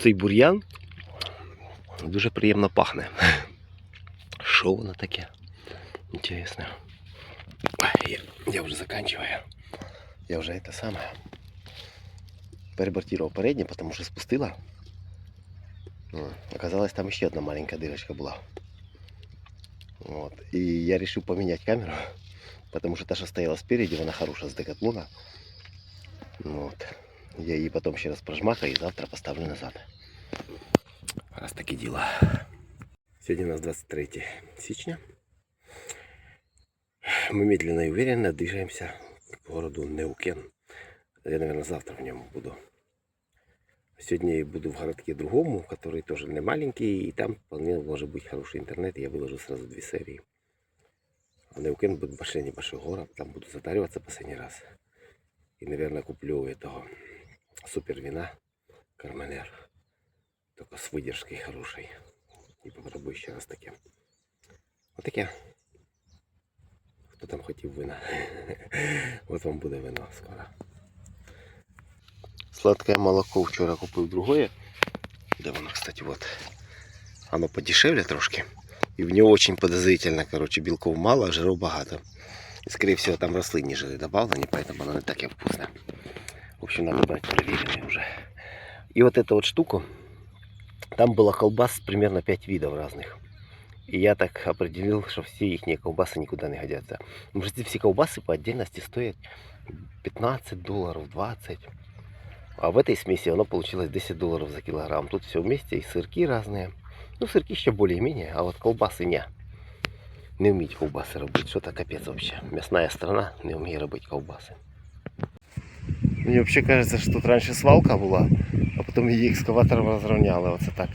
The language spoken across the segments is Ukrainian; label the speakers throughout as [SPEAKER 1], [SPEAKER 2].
[SPEAKER 1] цей бур'ян дуже приємно пахне. Що воно таке? Інтересно. Ой, Я, я вже заканчиваю. Я вже це саме. Перебортировал переднє, потому що спустила. Ну, Оказалось, там ще одна маленька дырочка була. Вот. И я решил поменять камеру, потому что та, что стояла спереди, она хорошая с декатлона. Вот. Я її потом ще раз прожмакаю і завтра поставлю назад. Раз такі діла. Сьогодні у нас 23 січня. Мы медленно и уверенно двигаемся к городу Неукен. Я, наверное, завтра в нем буду. Сегодня я буду в городке другому, который тоже не маленький, и там вполне может быть хороший интернет, и я выложу сразу две серии. А Неукен будет большой небольшой город, там буду затариваться последний раз. И, наверное, куплю этого супер вина Карменер. Только с выдержкой хорошей. И попробую еще раз таке. Вот таке. Хто там хотів вина? От вам буде вино скоро. Сладкое молоко вчора купив другое. Да воно, кстати, вот. Оно подешевле трошки. И в него очень подозрительно, короче, белков мало, а жиров багато. И, скорее всего, там рослинні жири добавлены, поэтому оно не таке вкусное. В общем, надо брать проверенные уже. И вот эта вот штука, там было колбас примерно 5 видов разных. И я так определил, что все их колбасы никуда не годятся. Может, эти все колбасы по отдельности стоят 15 долларов, 20. А в этой смеси оно получилось 10 долларов за килограмм. Тут все вместе, и сырки разные. Ну, сырки еще более-менее, а вот колбасы не. Не вміють колбаси робити. Що то капець вообще. Мясная страна не вміє робити колбаси. Мені вообще кажется, що тут раніше свалка була, а потім її екскаватором розрівняли. Оце так.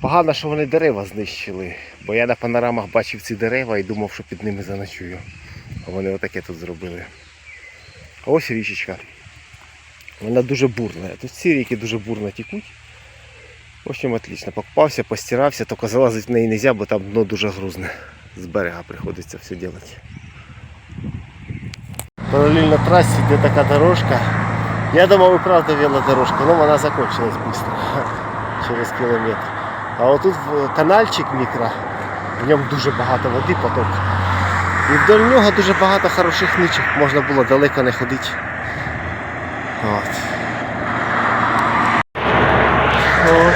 [SPEAKER 1] Погано, що вони дерева знищили, бо я на панорамах бачив ці дерева і думав, що під ними заночую. А вони отаке тут зробили. А ось річечка. Вона дуже бурна. Тут ці ріки дуже бурно текуть. В общем, отлично. Покупався, постирався, тільки залазити в неї не можна, бо там дно дуже грузне. З берега приходиться все робити. Параллельно трассе, де така дорожка. Я думав, і правда велодорожка, але вона закончилась швидко. Через кілометр. А отут в- канальчик мікро, в ньому дуже багато води поток. І вдоль нього дуже багато хороших ничок, можна було далеко не ходити. От. От.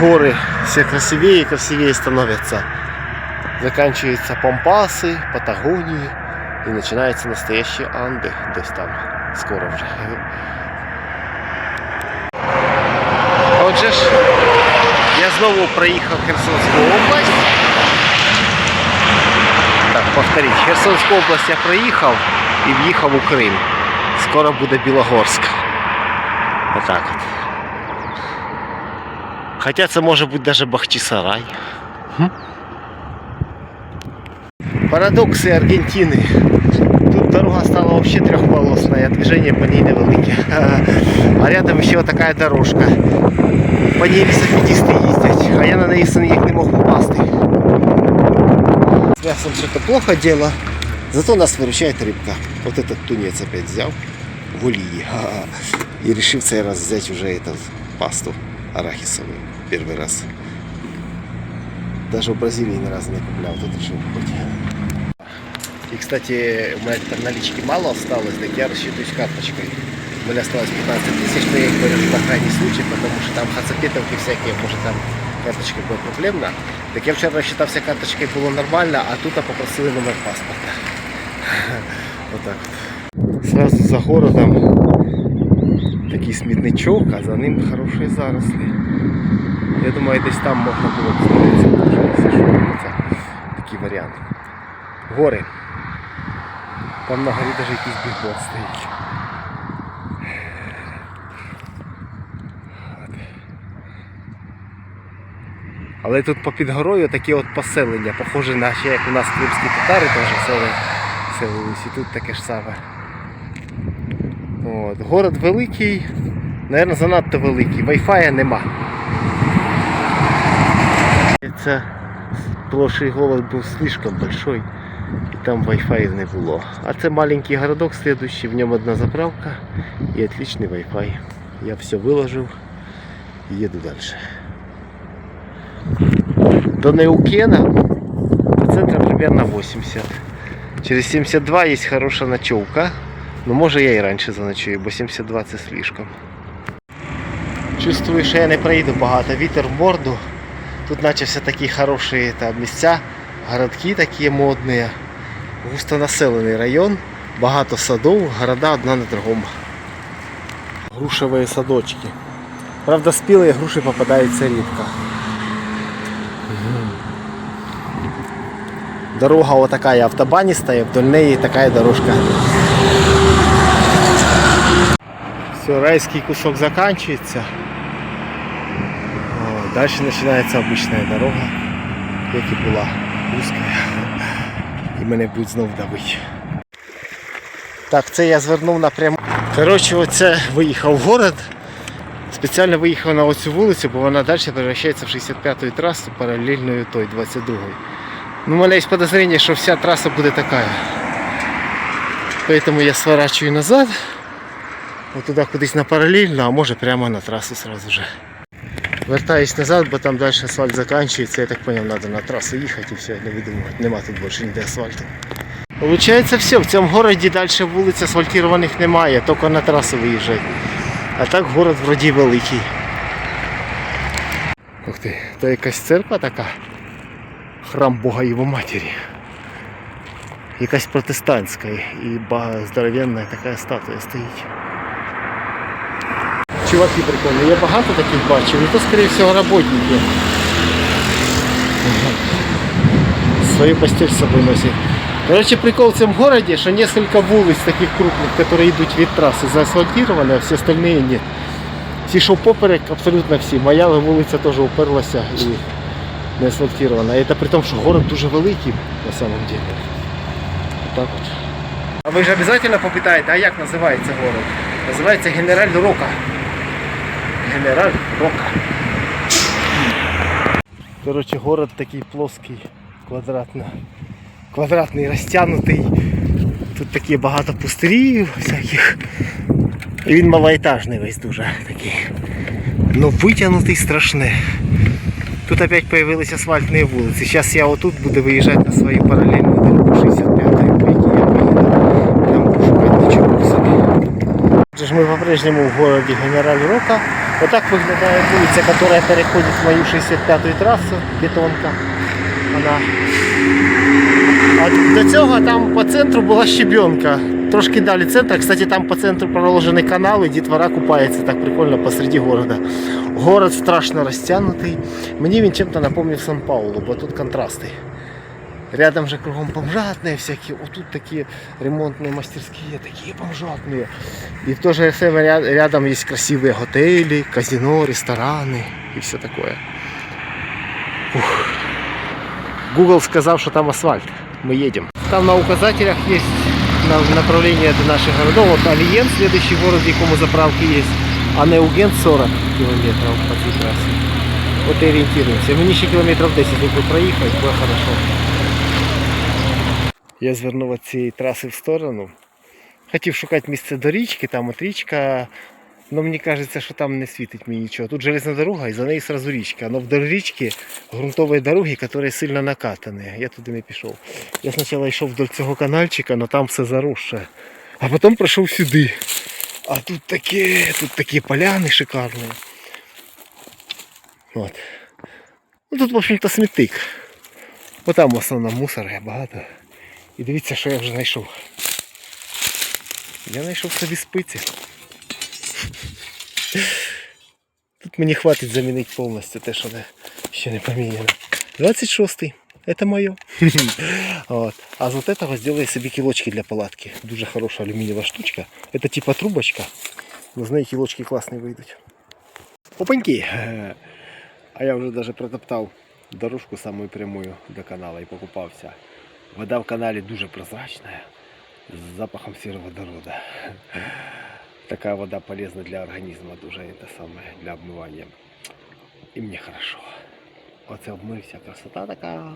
[SPEAKER 1] Горы все красивее и красивее становятся. Заканчиваются Пампасы, Патагонии и начинаются настоящие Анды. Десь там скоро вже. Отже ж, я знову проїхав Херсонську область. Так, повторіть, Херсонську область я проїхав і в'їхав у Крим. Скоро буде Білогорськ. Отак от. Хоча це може бути навіть Бахчисарай. Хм? Парадокси Аргентини. Тут дорога стала вообще трехполосная, движение по ней невелике. А рядом ще така дорожка. По ній велосипедисти їздять, а я на неї ніяк не мог попасти. С мясом что-то плохо дело, зато нас выручает рыбка. Вот этот тунец опять взял в улии. И решил в цей раз взять уже эту пасту арахисовую. Первый раз. Даже в Бразилии ни разу не куплял, тут решил купить. И, кстати, у меня там налички мало осталось, так я рассчитываюсь карточкой. У меня осталось 15 тысяч, но я их беру на крайний случай, потому что там хацапетовки всякие, может там карточка будет проблемна. Так я вчора рассчитався карточкой, було нормально, а тут попросили номер паспорта. Вот так вот. Сразу за городом такий смітничок, а за ним хороші заросли. Я думаю, десь там можна було б це такий варіант. Гори. Там на горі навіть якийсь бігборд стоїть. Але тут попід горою такі от поселення, похоже на ще як у нас кримські татари теж селились, і тут таке ж саме. От. Город великий, мабуть, занадто великий, вайфая нема. Це прошлый голод був слишком большой, і там Wi-Fi не було. А це маленький городок следующий, в ньому одна заправка і отличний Wi-Fi. Я все выложил и еду дальше. До Неукена до центра примерно 80. Через 72 есть хорошая ночевка. Ну може я і раніше заночую, бо 72 це слишком. Чувствую, що я не проїду багато. Вітер в морду. Тут почався такі хороші там, місця, городки такі модні. Густонаселений район, багато садов, города одна на другому. Грушеві садочки. Правда, спілі груші попадаються рідко. Дорога вот такая автобанистая, вдоль неї такая дорожка. Все, райский кусок заканчивается. Дальше начинается обычная дорога, як і була узкая. І мене будуть знов давити. Так, це я звернув напряму. Коротше, оце виїхав в город. Спеціально виїхав на оцю вулицю, бо вона далі перевращається в 65-ю трасу паралельною той 22-й. Ну, у мене є подозрение, що вся траса буде така. Поэтому я сворачиваю назад. Вот туда кудись на паралельно, а може прямо на трасу сразу же. Вертаюсь назад, бо там дальше асфальт заканчивается. Я так понял, надо на трассу їхати і все, не видумувати. Нема тут більше ніде асфальту. Получається все, в цьому городі далі вулиць асфальтованих немає, тільки на трасу виїжджай. А так город вроді великий. Ух ти, то якась церква така. Храм Бога Його Матері. Якась протестантська і здоровенна така статуя стоїть Чуваки прикольні, я багато таких бачив, ну то скорее всього работники. Свою постель с собой носят. Короче, прикол в цьому городе, что несколько вулиц таких крупных, которые идут від трасси, заасфальтированы, а все остальные нет. Всі, що поперек, абсолютно всі. Моя вулиця теж уперлася і не асфальтирована. І це при тому, що город дуже великий на самом деле. Так от. А ви ж обов'язково попитаєте, а як називається город? Називається Генераль Рока. Генераль Рока. Короче, город такий плоский, квадратно, квадратний, розтягнутий. Тут такі багато пустирів всяких. І він малоетажний весь дуже такий. Ну витягнутий страшне. Тут опять появились асфальтные вулиці. Сейчас я отут буду виїжджати на свою паралельну дорогу 65-ю, по якій я поїду. Там буду шукати нічого собі. Ми по-прежнему в городі Генераль Рока. Отак виглядає вулиця, яка переходить в мою 65-ю трассу, бетонка. Вона. А до цього там по центру була щебенка. Трошки далі центра. Кстати, там по центру проложений канал, і дітвора купається так прикольно посреди города. Город страшно розтягнутий. Мені він чим-то напомнив Сан-Паулу, бо тут контрасти. Рядом же кругом бомжатные всякие. Вот тут такие ремонтные мастерские, такие бомжатные. И в то же время ря- рядом есть красивые готели, казино, рестораны и все такое. Ух. Google сказал, что там асфальт. Мы едем. Там на указателях есть на- направление до наших городов. Вот Алиен, следующий город, в якому заправки есть. А Неуген 40 километров по цій трассе. Вот и ориентируемся. Мені ще кілометрів 10 якби проїхати, буде хорошо. Я звернув від цієї траси в сторону. Хотів шукати місце до річки, там от річка. Ну мені кажеться, що там не світить мені нічого. Тут железна дорога і за нею сразу річка. Но вдоль річки ґрунтові дороги, які сильно накатані. Я туди не пішов. Я спочатку йшов вдоль цього канальчика, але там все заросше. А потім прийшов сюди. А тут таке, тут такі поляни шикарні. От. Ну тут, в общем-то, смітник. Бо там в мусора багато. І дивіться, що я вже знайшов. Я знайшов собі спиці. Тут мені хватить замінити повністю те, що не, ще не поміняно. 26-й. Это мое. вот. А з вот этого сделаю собі кілочки для палатки. Дуже хороша алюмінієва штучка. Это типа трубочка. Но з неї кілочки класні вийдуть. Опаньки! А я вже даже протоптав дорожку самую прямую до канала і покупався. Вода в каналі дуже прозрачна, з запахом сероводорода. Така вода полезна для організму, дуже це саме для обмивання. І мені хорошо. Оце обмився, красота така.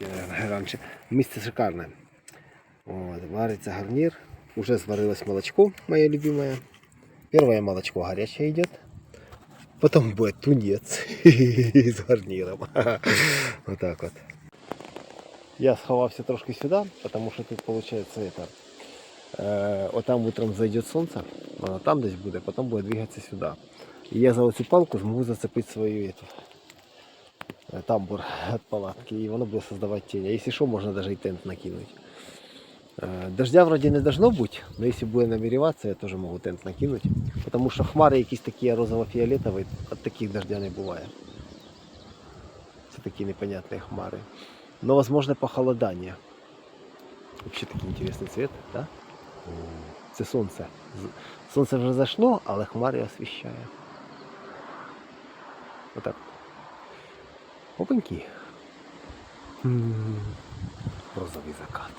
[SPEAKER 1] Я, наверное, раніше. Місце шикарне. От, вариться гарнір. Уже зварилось молочко, моє любимое. Первое молочко горячее идет. Потом будет тунец с гарниром. Вот так вот. Я сховався трошки сюди, тому що тут виходить это. Е, отам утром зайде сонце, воно там десь буде, потім буде двигатися сюди. І я за оцю палку зможу зацепити свою эту, е, тамбур від палатки, і воно буде создавати тінь. А якщо що, можна навіть і тент накинути. Е, Дождя вроде не должно бути, але якщо буде намереватися, я теж можу тент накинути. Тому що хмари якісь такі розово-фіолетові, від таких дождя не буває. Це такі непонятні хмари. Но возможно похолодание. Вообще такий интересный цвет, да? Це сонце. Сонце вже зайшло, але хмари освіщає. Отак. Опаньки. М, Розовий закат.